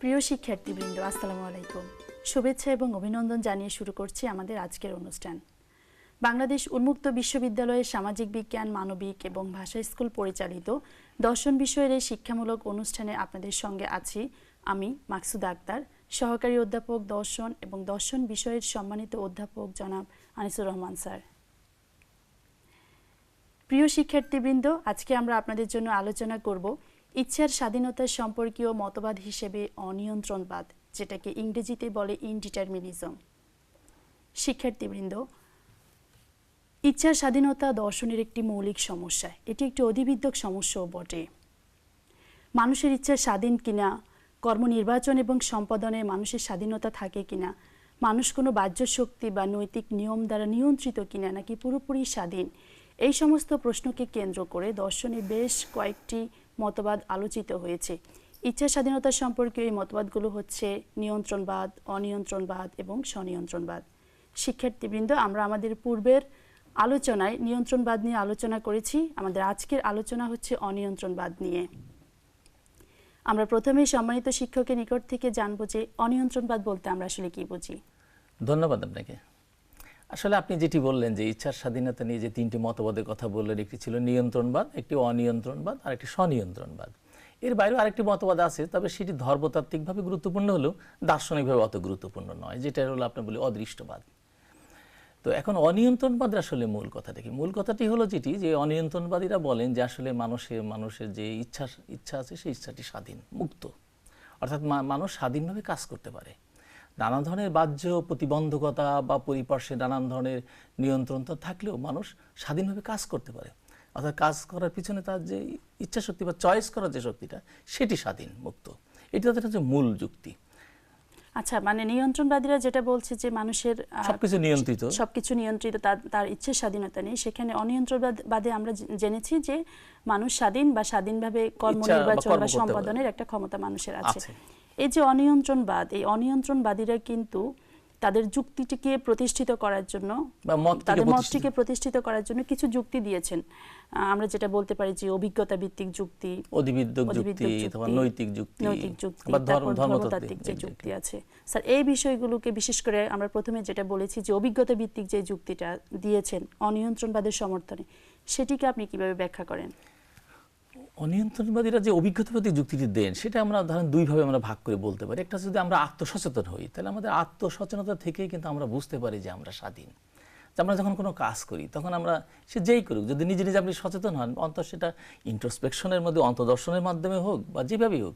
প্রিয় শিক্ষার্থীবৃন্দ, আসসালামু আলাইকুম। শুভেচ্ছা এবং অভিনন্দন জানিয়ে শুরু করছি আমাদের আজকের অনুষ্ঠান। বাংলাদেশ উন্মুক্ত বিশ্ববিদ্যালয়ের সামাজিক বিজ্ঞান, মানবিক এবং ভাষা স্কুল পরিচালিত দর্শন বিষয়ের এই শিক্ষামূলক অনুষ্ঠানে আপনাদের সঙ্গে আছি আমি, মাকসুদা আক্তার, সহকারী অধ্যাপক দর্শন এবং দর্শন বিষয়ের সম্মানিত অধ্যাপক জনাব আনিসুর রহমান স্যার। প্রিয় শিক্ষার্থীবৃন্দ, আজকে আমরা আপনাদের জন্য আলোচনা করব ইচ্ছার স্বাধীনতার সম্পর্কীয় মতবাদ হিসেবে অনিয়ন্ত্রণবাদ, যেটাকে ইংরেজিতে বলে ইনডিটারমিনিজম শিক্ষার্থীবৃন্দ, ইচ্ছার স্বাধীনতা দর্শনের একটি মৌলিক সমস্যা। এটি একটি অধিবিদ্যক সমস্যাও বটে। মানুষের ইচ্ছা স্বাধীন কিনা, কর্ম নির্বাচন এবং সম্পাদনে মানুষের স্বাধীনতা থাকে কিনা, মানুষ কোনো বাহ্য শক্তি বা নৈতিক নিয়ম দ্বারা নিয়ন্ত্রিত কিনা নাকি পুরোপুরি স্বাধীন, এই সমস্ত প্রশ্নকে কেন্দ্র করে দর্শনে বেশ কয়েকটি মতবাদ আলোচিত হয়েছে। ইচ্ছা স্বাধীনতা সম্পর্কে এই মতবাদগুলো হচ্ছে নিয়ন্ত্রণবাদ, অনিয়ন্ত্রণবাদ এবং স্বনিয়ন্ত্রণবাদ। শিক্ষার্থীবৃন্দ, আমরা আমাদের পূর্বের আলোচনায় নিয়ন্ত্রণবাদ নিয়ে আলোচনা করেছি। আমাদের আজকের আলোচনা হচ্ছে অনিয়ন্ত্রণবাদ নিয়ে। আমরা প্রথমেই সম্মানিত শিক্ষকের নিকট থেকে জানব যে অনিয়ন্ত্রণবাদ বলতে আমরা আসলে কি বুঝি। ধন্যবাদ আপনাকে। আসলে আপনি যেটি বললেন যে ইচ্ছার স্বাধীনতা নিয়ে যে তিনটি মতবাদের কথা বললেন, একটি ছিল নিয়ন্ত্রণবাদ, একটি অনিয়ন্ত্রণবাদ, আর একটি স্বনিয়ন্ত্রণবাদ। এর বাইরেও আরেকটি মতবাদ আছে, তবে সেটি ধর্মতাত্ত্বিকভাবে গুরুত্বপূর্ণ হলেও দার্শনিকভাবে অত গুরুত্বপূর্ণ নয়, যেটা হলো আপনি বলি অদৃষ্টবাদ। তো এখন অনিয়ন্ত্রণবাদের আসলে মূল কথাটা কি মূল কথাটি হলো যেটি, যে অনিয়ন্ত্রণবাদীরা বলেন যে আসলে মানুষের মানুষের যে ইচ্ছা ইচ্ছা আছে সেই ইচ্ছাটি স্বাধীন, মুক্ত। অর্থাৎ মানুষ স্বাধীনভাবে কাজ করতে পারে। নানা ধরনের বাহ্য প্রতিবন্ধকতা বা পরিপার্শ্বে নানান ধরনের নিয়ন্ত্রণ তো থাকলেও মানুষ স্বাধীনভাবে কাজ করতে পারে। অর্থাৎ কাজ করার পিছনে তার যে ইচ্ছা শক্তি বা চয়েস করার যে শক্তিটা সেটি স্বাধীন মুক্ত। এটি তাদের হচ্ছে মূল যুক্তি। আচ্ছা মানে নিয়ন্ত্রণবাদীরা যেটা বলছে যে মানুষের সবকিছু নিয়ন্ত্রিত। সবকিছু নিয়ন্ত্রিত তার তার ইচ্ছের স্বাধীনতা নেই। সেখানে অনিয়ন্ত্রণবাদে আমরা জেনেছি যে মানুষ স্বাধীন বা স্বাধীনভাবে কর্ম বা নির্বাচন বা সম্পাদনের একটা ক্ষমতা মানুষের আছে। এই যে অনিয়ন্ত্রণবাদ এই অনিয়ন্ত্রণবাদীরা কিন্তু তাদের যুক্তিটিকে প্রতিষ্ঠিত করার জন্য তাদের মতটিকে প্রতিষ্ঠিত করার জন্য কিছু যুক্তি দিয়েছেন। আমরা যেটা বলতে পারি যে অভিজ্ঞতা ভিত্তিক যুক্তি অধিবিদ্যক যুক্তি অথবা নৈতিক যুক্তি নৈতিক যুক্তি বা ধর্ম ধর্মতাত্ত্বিক ধর্মতাত্ত্বিক যে যুক্তি আছে। স্যার এই বিষয়গুলোকে বিশেষ করে আমরা প্রথমে যেটা বলেছি যে অভিজ্ঞতা ভিত্তিক যে যুক্তিটা দিয়েছেন অনিয়ন্ত্রণবাদের সমর্থনে সেটিকে আপনি কীভাবে ব্যাখ্যা করেন? অনিয়ন্ত্রণবাদীরা যে অভিজ্ঞতাবাদী যুক্তিটি দেন, সেটা আমরা ধরেন দুইভাবে আমরা ভাগ করে বলতে পারি। একটা যদি আমরা আত্মসচেতন হই, তাহলে আমাদের আত্মসচেতনতা থেকেই কিন্তু আমরা বুঝতে পারি যে আমরা স্বাধীন। আমরা যখন কোনো কাজ করি, তখন আমরা সে যেই করুক, যদি নিজে নিজে আপনি সচেতন হন অন্তর সেটা ইন্ট্রোস্পেকশনের মধ্যে, অন্তদর্শনের মাধ্যমে হোক বা যেভাবেই হোক,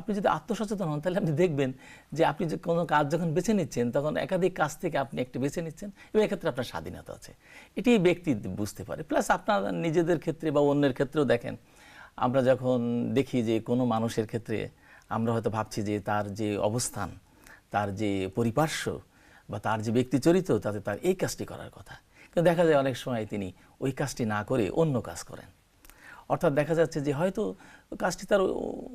আপনি যদি আত্মসচেতন হন, তাহলে আপনি দেখবেন যে আপনি যে কোনো কাজ যখন বেছে নিচ্ছেন, তখন একাধিক কাজ থেকে আপনি একটি বেছে নিচ্ছেন এবং এক্ষেত্রে আপনার স্বাধীনতা আছে। এটি ব্যক্তি বুঝতে পারে। প্লাস আপনার নিজেদের ক্ষেত্রে বা অন্যের ক্ষেত্রেও দেখেন আমরা যখন দেখি যে কোনো মানুষের ক্ষেত্রে আমরা হয়তো ভাবছি যে তার যে অবস্থান, তার যে পরিপার্শ্ব বা তার যে ব্যক্তি চরিত্র, তাতে তার এই কাজটি করার কথা। কিন্তু দেখা যায় অনেক সময় তিনি ওই কাজটি না করে অন্য কাজ করেন। অর্থাৎ দেখা যাচ্ছে যে হয়তো কাজটি তার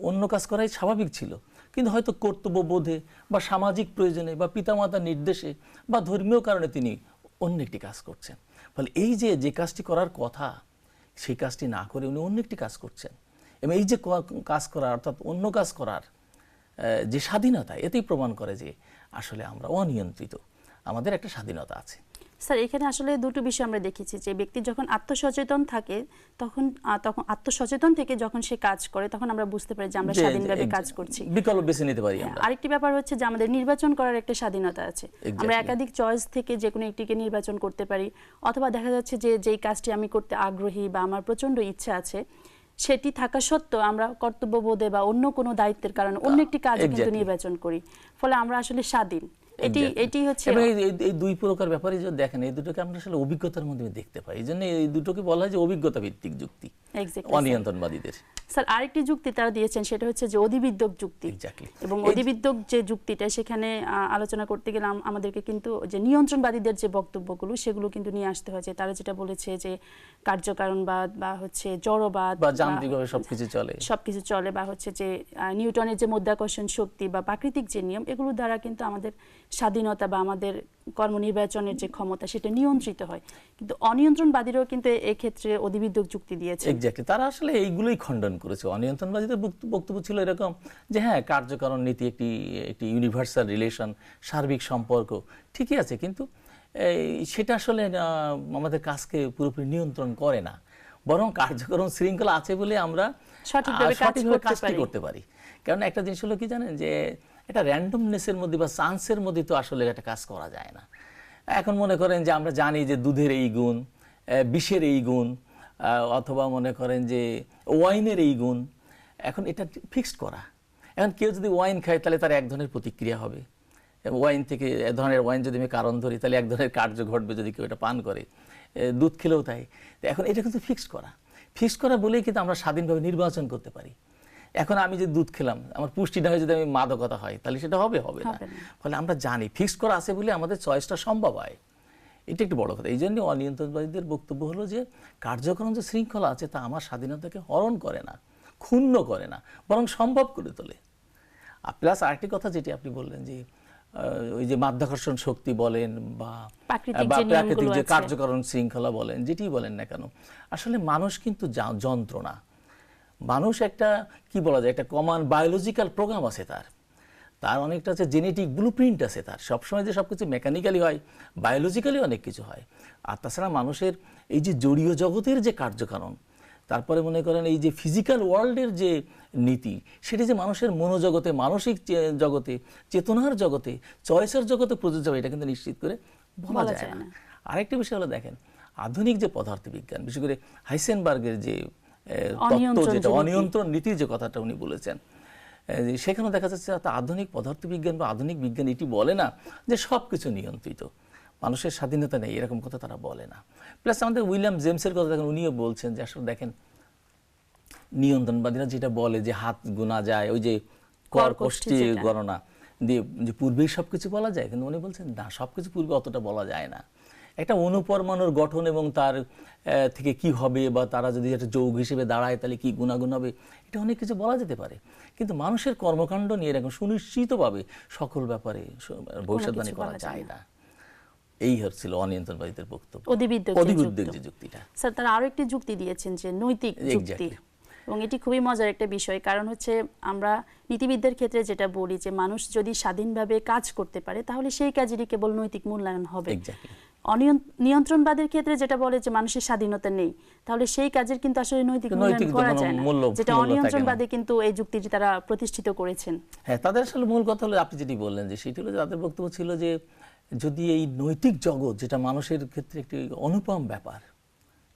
অন্য কাজ করাই স্বাভাবিক ছিল, কিন্তু হয়তো কর্তব্যবোধে বা সামাজিক প্রয়োজনে বা পিতামাতার নির্দেশে বা ধর্মীয় কারণে তিনি অন্য একটি কাজ করছেন। ফলে এই যে যে কাজটি করার কথা সেই কাজটি না করে উনি অন্য একটি কাজ করছেন। এবং এই যে কাজ করার অর্থাৎ অন্য কাজ করার যে স্বাধীনতা, এতেই প্রমাণ করে যে আসলে আমরা অনিয়ন্ত্রিত। আমাদের একটা স্বাধীনতা আছে। স্যার এখানে আসলে দুটো বিষয় আমরা দেখেছি যে ব্যক্তি যখন আত্মসচেতন থাকে তখন তখন আত্মসচেতন থেকে যখন সে কাজ করে তখন আমরা বুঝতে পারি যে আমরা স্বাধীনভাবে কাজ করছি। বিকল্প বেছে নিতে পারি আমরা। আরেকটি ব্যাপার হচ্ছে যে আমাদের নির্বাচন করার একটা স্বাধীনতা আছে। আমরা একাধিক চয়েস থেকে যে কোনো একটিকে নির্বাচন করতে পারি অথবা দেখা যাচ্ছে যে যেই কাজটি আমি করতে আগ্রহী বা আমার প্রচণ্ড ইচ্ছা আছে সেটি থাকা সত্ত্বেও আমরা কর্তব্যবোধে বা অন্য কোনো দায়িত্বের কারণে অন্য একটি কাজ কিন্তু নির্বাচন করি। ফলে আমরা আসলে স্বাধীন। এটি এটি হচ্ছে এবং এই- দুই প্রকার ব্যাপারে যদি দেখেন এই দুটোকে আমরা আসলে অভিজ্ঞতার দেখতে পাই। এই জন্য এই দুটোকে বলা হয় যে অভিজ্ঞতা ভিত্তিক যুক্তি অনিয়ন্ত্রণবাদীদের। স্যার আরেকটি যুক্তি তারা দিয়েছেন সেটা হচ্ছে যে অধিবিদ্যক যুক্তি। এবং অধিবিদ্যক যে যুক্তিটা সেখানে আলোচনা করতে গেলে আমাদেরকে কিন্তু যে নিয়ন্ত্রণবাদীদের যে বক্তব্যগুলো সেগুলো কিন্তু নিয়ে আসতে হয়। তারা যেটা বলেছে যে কার্যকারণবাদ বা হচ্ছে জড়বাদ বা যান্ত্রিকভাবে সবকিছু চলে। সবকিছু চলে বা হচ্ছে যে নিউটনের যে মধ্যাকর্ষণ শক্তি বা প্রাকৃতিক যে নিয়ম এগুলো দ্বারা কিন্তু আমাদের স্বাধীনতা বা আমাদের কর্মনির্বাচনের যে ক্ষমতা সেটা নিয়ন্ত্রিত হয়। কিন্তু অনিয়ন্ত্রণবাদীরাও কিন্তু এক্ষেত্রে অধিবিদ্যুৎ যুক্তি দিয়েছে। এক্স্যাক্টলি তারা আসলে এইগুলোই খণ্ডন করেছে। অনিয়ন্ত্রণবাদীদের বক্তব্য ছিল এরকম যে হ্যাঁ কার্যকরণ নীতি একটি একটি ইউনিভার্সাল রিলেশন সার্বিক সম্পর্ক ঠিকই আছে। কিন্তু সেটা আসলে আমাদের কাজকে পুরোপুরি নিয়ন্ত্রণ করে না। বরং কার্যকরণ শৃঙ্খলা আছে বলে আমরা সঠিকভাবে কাজটি। করতে পারি। কারণ একটা জিনিস হলো কি জানেন যে এটা র্যান্ডমনেসের মধ্যে বা চান্সের মধ্যে তো আসলে একটা কাজ করা যায় না। এখন মনে করেন যে আমরা জানি যে দুধের এই গুণ বিষের এই গুণ অথবা মনে করেন যে ওয়াইনের এই গুণ, এখন এটা ফিক্সড করা। এখন কেউ যদি ওয়াইন খায় তাহলে তার এক ধরনের প্রতিক্রিয়া হবে। ওয়াইন থেকে এ ধরনের ওয়াইন যদি আমি কারণ ধরি, তাহলে এক ধরনের কার্য ঘটবে যদি কেউ এটা পান করে। দুধ খেলেও তাই। এখন এটা কিন্তু ফিক্সড করা। ফিক্সড করা বলেই কিন্তু আমরা স্বাধীনভাবে নির্বাচন করতে পারি। এখন আমি যে দুধ খেলাম আমার পুষ্টি না হয়ে যদি আমি মাদকতা হয় তাহলে সেটা হবে হবে না। ফলে আমরা জানি ফিক্স করা আছে বলে আমাদের চয়েসটা সম্ভব হয়। এটা একটু বড় কথা। এই জন্য অনিয়ন্ত্রণবাদীদের বক্তব্য হলো যে কার্যক্রম যে শৃঙ্খলা আছে তা আমার স্বাধীনতাকে হরণ করে না ক্ষুণ্ণ করে না বরং সম্ভব করে তোলে। প্লাস আরেকটি কথা যেটি আপনি বললেন যে ওই যে মাধ্যাকর্ষণ শক্তি বলেন বা প্রাকৃতিক যে। কার্যকরণ শৃঙ্খলা বলেন যেটি বলেন না কেন আসলে মানুষ কিন্তু যন্ত্রণা মানুষ একটা কি বলা যায় একটা কমান বায়োলজিক্যাল প্রোগ্রাম আছে তার। তার অনেকটা আছে জেনেটিক ব্লু প্রিন্ট আছে তার। সবসময় যে সব কিছু মেকানিক্যালি হয় বায়োলজিক্যালি অনেক কিছু হয়। আর তাছাড়া মানুষের এই যে জড়ীয় জগতের যে কার্যকারণ তারপরে মনে করেন এই যে ফিজিক্যাল ওয়ার্ল্ডের যে নীতি সেটি যে মানুষের মনোজগতে মানসিক জগতে চেতনার জগতে চয়েসের জগতে প্রযোজ্য হবে এটা কিন্তু নিশ্চিত করে বলা যায় না। আরেকটি বিষয় হলো দেখেন আধুনিক যে পদার্থবিজ্ঞান বিশেষ করে হাইসেনবার্গের যে তত্ত্ব যেটা। অনিয়ন্ত্রণ নীতির যে কথাটা উনি বলেছেন সেখানেও দেখা যাচ্ছে আধুনিক পদার্থবিজ্ঞান বা আধুনিক বিজ্ঞান এটি বলে না যে সব কিছু নিয়ন্ত্রিত মানুষের স্বাধীনতা নেই এরকম কথা তারা বলে না প্লাস আমাদের উইলিয়াম জেমসের কথা দেখেন উনিও বলছেন যে আসলে দেখেন নিয়ন্ত্রণবাদীরা যেটা বলে যে হাত গোনা যায় ওই যে কর যেটা। গণনা দিয়ে যে পূর্বেই সব কিছু বলা যায় কিন্তু উনি বলছেন না সব কিছু পূর্বে অতটা বলা যায় না একটা অনুপরমাণুর গঠন এবং তার থেকে কি হবে বা তারা যদি একটা যৌগ হিসেবে দাঁড়ায় তাহলে কি গুণাগুণ হবে এটা অনেক কিছু বলা যেতে পারে। কিন্তু মানুষের কর্মকাণ্ড নিয়ে এরকম সুনিশ্চিতভাবে সকল ব্যাপারে ভবিষ্যৎবাণী করা যায় না। এই হচ্ছিল অনিয়ন্ত্রণবাদীদের বক্তব্য। অধিবিদ্যুৎ যে যুক্তিটা। স্যার তারা আরও একটি যুক্তি দিয়েছেন যে নৈতিক যুক্তি। এবং এটি খুবই মজার একটা বিষয়। কারণ হচ্ছে আমরা নীতিবিদদের ক্ষেত্রে যেটা বলি যে মানুষ যদি স্বাধীনভাবে কাজ করতে পারে তাহলে সেই কাজেরই কেবল নৈতিক মূল্যায়ন হবে। নিয়ন্ত্রণবাদের ক্ষেত্রে যেটা বলে যে মানুষের স্বাধীনতা নেই তাহলে সেই কাজের কিন্তু আসলে নৈতিক মূল্যায়ন করা যায় না যেটা অনিয়ন্ত্রণবাদে কিন্তু এই যুক্তিটি তারা প্রতিষ্ঠিত করেছেন। হ্যাঁ তাদের আসলে মূল কথা হলো আপনি যেটি বললেন যে সেটি হলো তাদের বক্তব্য ছিল যে যদি এই নৈতিক জগৎ যেটা মানুষের ক্ষেত্রে একটি অনুপম ব্যাপার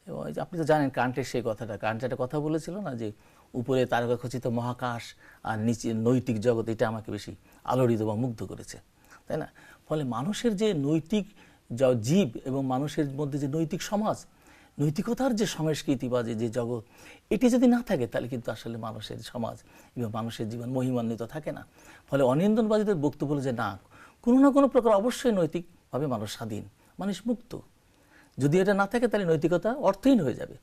এবং আপনি তো জানেন কান্টের সেই কথাটা কান্ট একটা কথা বলেছিল না যে উপরে তারকাখচিত মহাকাশ আর নিচে নৈতিক জগৎ এটা আমাকে বেশি আলোড়িত বা মুগ্ধ করেছে তাই না? ফলে মানুষের যে নৈতিক জ- জীব এবং মানুষের মধ্যে যে নৈতিক সমাজ, নৈতিকতার যে সংস্কৃতি বা যে যে জগৎ, এটি যদি না থাকে তাহলে কিন্তু আসলে মানুষের সমাজ এবং মানুষের জীবন মহিমান্বিত থাকে না। ফলে অনিয়ন্ত্রণবাদীদের বক্তব্য হলো যে না, কোনো না কোনো প্রকার অবশ্যই নৈতিকভাবে মানুষ স্বাধীন, মানুষ মুক্ত। যদি এটা না থাকে তাহলে নৈতিকতা অর্থহীন হয়ে যাবে।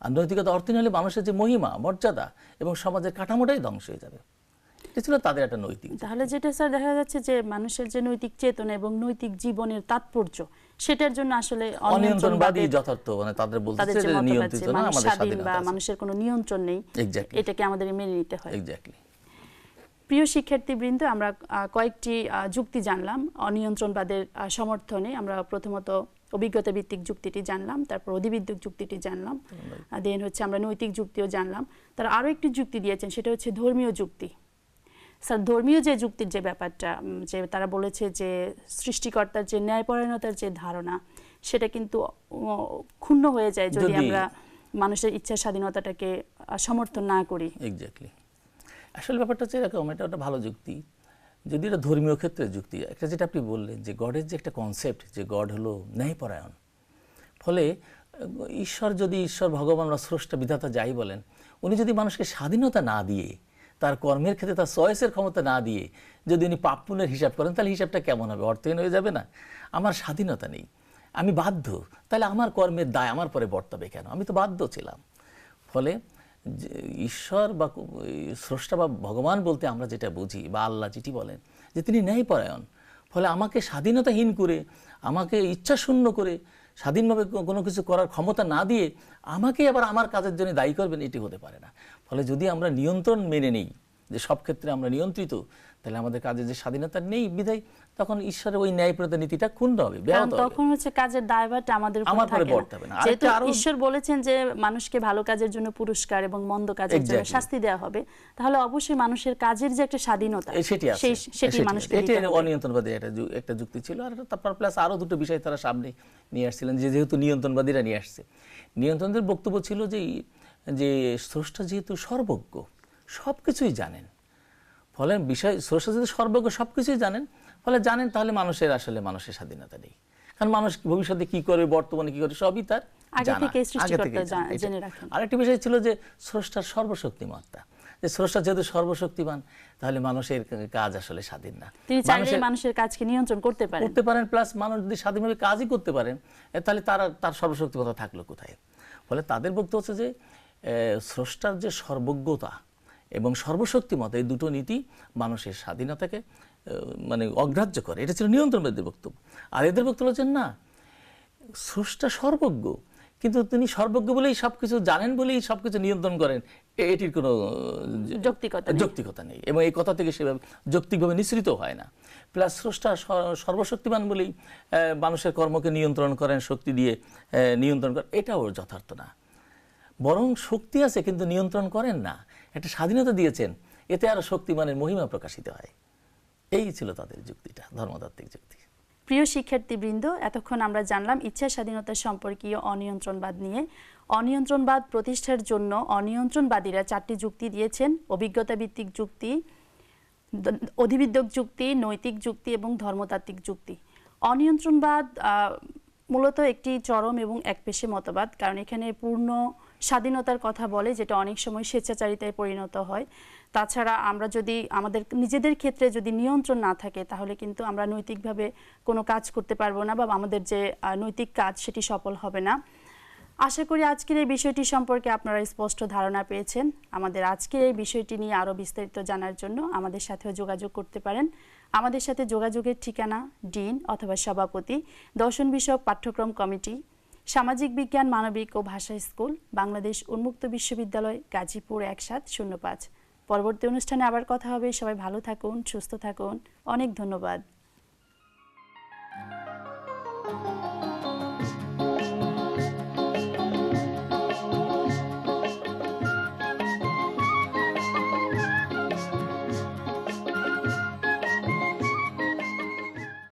আর নৈতিকতা অর্থহীন হলে মানুষের যে মহিমা, মর্যাদা এবং সমাজের কাঠামোটাই ধ্বংস হয়ে যাবে। এটা ছিল তাদের একটা নৈতিক তাহলে যেটা স্যার দেখা যাচ্ছে যে মানুষের যে নৈতিক চেতনা এবং নৈতিক জীবনের তাৎপর্য সেটার জন্য আসলে অনিয়ন্ত্রণবাদী যথার্থ মানে তাদের বলতে যে নিয়ন্ত্রিত না আমাদের স্বাধীনতা মানুষের কোনো নিয়ন্ত্রণ নেই এটাকে আমাদের মেনে নিতে হয়। এক্স্যাক্টলি প্রিয় শিক্ষার্থীবৃন্দ আমরা কয়েকটি যুক্তি জানলাম। অনিয়ন্ত্রণবাদের সমর্থনে আমরা প্রথমত অভিজ্ঞতা ভিত্তিক যুক্তিটি জানলাম তারপর অধিবিদ্যুৎ যুক্তিটি জানলাম। দেন হচ্ছে আমরা নৈতিক যুক্তিও জানলাম। তারা আরও একটি যুক্তি দিয়েছেন সেটা হচ্ছে ধর্মীয় যুক্তি। স্যার ধর্মীয় যে যুক্তির যে ব্যাপারটা যে তারা বলেছে যে সৃষ্টিকর্তার যে ন্যায়পরায়ণতার যে ধারণা সেটা কিন্তু ক্ষুণ্ণ হয়ে যায় যদি আমরা মানুষের ইচ্ছা স্বাধীনতাটাকে সমর্থন না করি। এক্স্যাক্টলি আসলে ব্যাপারটা হচ্ছে এরকম এটা একটা ভালো যুক্তি। যদি এটা ধর্মীয় ক্ষেত্রে যুক্তি একটা যেটা আপনি বললেন যে গডের যে একটা কনসেপ্ট যে গড হলো ন্যায়পরায়ণ। ফলে ঈশ্বর যদি ঈশ্বর ভগবান বা স্রষ্টা বিধাতা যাই বলেন উনি যদি মানুষকে স্বাধীনতা না দিয়ে তার কর্মের ক্ষেত্রে তার চয়েসের ক্ষমতা না দিয়ে যদি উনি পাপ পুণ্যের হিসাব করেন, তাহলে হিসাবটা কেমন হবে? অর্থহীন হয়ে যাবে না। আমার স্বাধীনতা নেই। আমি বাধ্য। তাহলে আমার কর্মের দায় আমার পরে বর্তাবে কেন? আমি তো বাধ্য ছিলাম। ফলে ঈশ্বর বা স্রষ্টা বা ভগবান বলতে আমরা যেটা বুঝি বা আল্লাহ যেটি বলেন যে তিনি ন্যায়পরায়ণ। ফলে আমাকে স্বাধীনতাহীন করে, আমাকে ইচ্ছা শূন্য করে, স্বাধীনভাবে কোনো কিছু করার ক্ষমতা না দিয়ে আমাকে আবার আমার কাজের জন্য দায়ী করবেন, এটি হতে পারে না। ফলে যদি আমরা নিয়ন্ত্রণ মেনে নেই যে সব ক্ষেত্রে আমরা নিয়ন্ত্রিত তাহলে আমাদের কাজে যে স্বাধীনতা নেই বিধায় তখন ঈশ্বরের ওই ন্যায়প্রতা নীতিটা ক্ষুণ্ণ হবে ব্যাহত হবে তখন হচ্ছে কাজের দায়ভারটা আমাদের উপর থাকে না। যেহেতু ঈশ্বর বলেছেন যে মানুষকে ভালো কাজের জন্য পুরস্কার এবং মন্দ কাজের জন্য শাস্তি দেওয়া হবে তাহলে অবশ্যই মানুষের কাজের যে একটা স্বাধীনতা সেটি আছে সেটি মানুষকে। এটি। অনিয়ন্ত্রণবাদী একটা একটা যুক্তি ছিল আর তারপর প্লাস আরও দুটো বিষয় তারা সামনে নিয়ে আসছিলেন যে যেহেতু নিয়ন্ত্রণবাদীরা নিয়ে আসছে নিয়ন্ত্রণদের বক্তব্য ছিল যে যে স্রষ্টা যেহেতু সর্বজ্ঞ সব কিছুই জানেন। ফলে বিষয় স্রষ্টা যদি সর্বজ্ঞ সব কিছুই জানেন ফলে জানেন তাহলে মানুষের আসলে মানুষের স্বাধীনতা নেই। কারণ মানুষ ভবিষ্যতে কি করবে বর্তমানে কি করবে সবই তার। আরেকটি বিষয় ছিল যে স্রষ্টার সর্বশক্তিমত্তা। যে স্রষ্টা যেহেতু সর্বশক্তিমান তাহলে মানুষের কাজ আসলে স্বাধীন না। তিনি চাইলে মানুষের- কাজকে নিয়ন্ত্রণ করতে পারেন। করতে পারেন প্লাস মানুষ যদি স্বাধীনভাবে কাজই করতে পারেন তাহলে তারা তার সর্বশক্তিমতা থাকল কোথায়? ফলে তাদের বক্তব্য হচ্ছে যে স্রষ্টার যে সর্বজ্ঞতা এবং সর্বশক্তিমত এই দুটো নীতি মানুষের স্বাধীনতাকে মানে অগ্রাহ্য করে। এটা ছিল নিয়ন্ত্রণবাদীর বক্তব্য। আর এদের বক্তব্য হচ্ছে না স্রষ্টা সর্বজ্ঞ কিন্তু তিনি সর্বজ্ঞ বলেই সব কিছু জানেন বলেই সব কিছু নিয়ন্ত্রণ করেন। এটির কোনো যৌক্তিকতা যৌক্তিকতা নেই। এবং এই কথা থেকে সেভাবে যৌক্তিকভাবে নিঃসৃত হয় না। প্লাস স্রষ্টা সর্বশক্তিমান বলেই মানুষের কর্মকে নিয়ন্ত্রণ করেন শক্তি দিয়ে নিয়ন্ত্রণ করেন। এটাও যথার্থ না। বরং শক্তি আছে কিন্তু নিয়ন্ত্রণ করেন না। একটা স্বাধীনতা দিয়েছেন, এতে আরও শক্তিমানের মহিমা প্রকাশিত হয়। এই ছিল তাদের যুক্তিটা, ধর্মতাত্ত্বিক যুক্তি। প্রিয় শিক্ষার্থীবৃন্দ, এতক্ষণ আমরা জানলাম ইচ্ছা স্বাধীনতা সম্পর্কীয় অনিয়ন্ত্রণবাদ নিয়ে। অনিয়ন্ত্রণবাদ প্রতিষ্ঠার জন্য অনিয়ন্ত্রণবাদীরা চারটি যুক্তি দিয়েছেন অভিজ্ঞতা ভিত্তিক যুক্তি, অধিবিদ্যক যুক্তি, নৈতিক যুক্তি এবং ধর্মতাত্ত্বিক যুক্তি। অনিয়ন্ত্রণবাদ মূলত একটি চরম এবং একপেশে মতবাদ, কারণ এখানে পূর্ণ স্বাধীনতার কথা বলে, যেটা অনেক সময় স্বেচ্ছাচারিতায় পরিণত হয়। তাছাড়া আমরা যদি আমাদের নিজেদের ক্ষেত্রে যদি নিয়ন্ত্রণ না থাকে, তাহলে কিন্তু আমরা নৈতিকভাবে কোনো কাজ করতে পারব না বা আমাদের যে নৈতিক কাজ সেটি সফল হবে না। আশা করি আজকের এই বিষয়টি সম্পর্কে আপনারা স্পষ্ট ধারণা পেয়েছেন। আমাদের আজকের এই বিষয়টি নিয়ে আরও বিস্তারিত জানার জন্য আমাদের সাথেও যোগাযোগ করতে পারেন। আমাদের সাথে যোগাযোগের ঠিকানা ডিন অথবা সভাপতি, দর্শন বিষয়ক পাঠ্যক্রম কমিটি সামাজিক বিজ্ঞান, মানবিক ও ভাষা স্কুল, বাংলাদেশ উন্মুক্ত বিশ্ববিদ্যালয়, গাজীপুর এক সাত শূন্য পাঁচ। পরবর্তী অনুষ্ঠানে আবার কথা হবে। সবাই ভালো থাকুন, সুস্থ থাকুন। অনেক ধন্যবাদ।